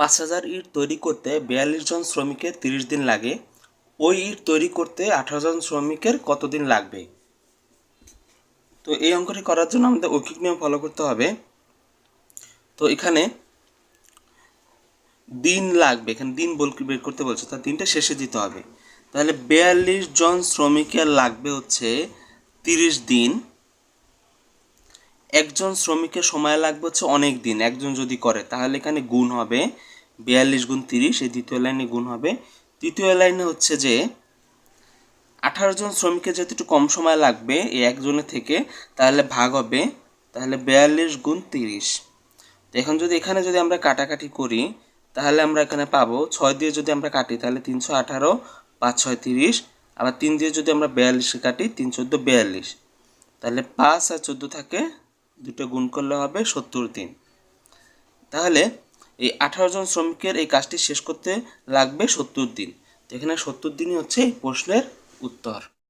পাঁচ হাজার ইট তৈরি করতে বিয়াল্লিশ জন শ্রমিকের তিরিশ দিন লাগে। ওই ইট তৈরি করতে আঠারো জন শ্রমিকের কতদিন লাগবে? তো এই অঙ্কটি করার জন্য আমাদের ঐকিক নিয়ম ফলো করতে হবে। তো এখানে দিন লাগবে, এখানে দিন বল বের করতে বলছে তার দিনটা শেষে দিতে হবে। তাহলে বিয়াল্লিশ জন শ্রমিকের লাগবে হচ্ছে তিরিশ দিন। একজন শ্রমিকের সময় লাগবে হচ্ছে অনেক দিন, একজন যদি করে, তাহলে এখানে গুণ হবে বিয়াল্লিশ গুণ তিরিশ, এই দ্বিতীয় লাইনে গুণ হবে। তৃতীয় লাইনে হচ্ছে যে, আঠারো জন শ্রমিকের যেহেতু একটু কম সময় লাগবে এই একজনের থেকে, তাহলে ভাগ হবে, তাহলে বিয়াল্লিশ গুণ তিরিশ। এখন যদি এখানে যদি আমরা কাটাকাটি করি, তাহলে আমরা এখানে পাবো, ছয় দিয়ে যদি আমরা কাটি, তাহলে তিনশো আঠারো, পাঁচ ছয় তিরিশ, আবার তিন দিয়ে যদি আমরা বিয়াল্লিশে কাটি, তিন চোদ্দ বিয়াল্লিশ। তাহলে পাঁচ আর চোদ্দ থাকে দুটো গুণ করলে হবে সত্তর দিন তাহলে এই আঠারো জন শ্রমিকের এই কাজটি শেষ করতে লাগবে সত্তর দিন। এখানে সত্তর দিনই হচ্ছে প্রশ্নের উত্তর।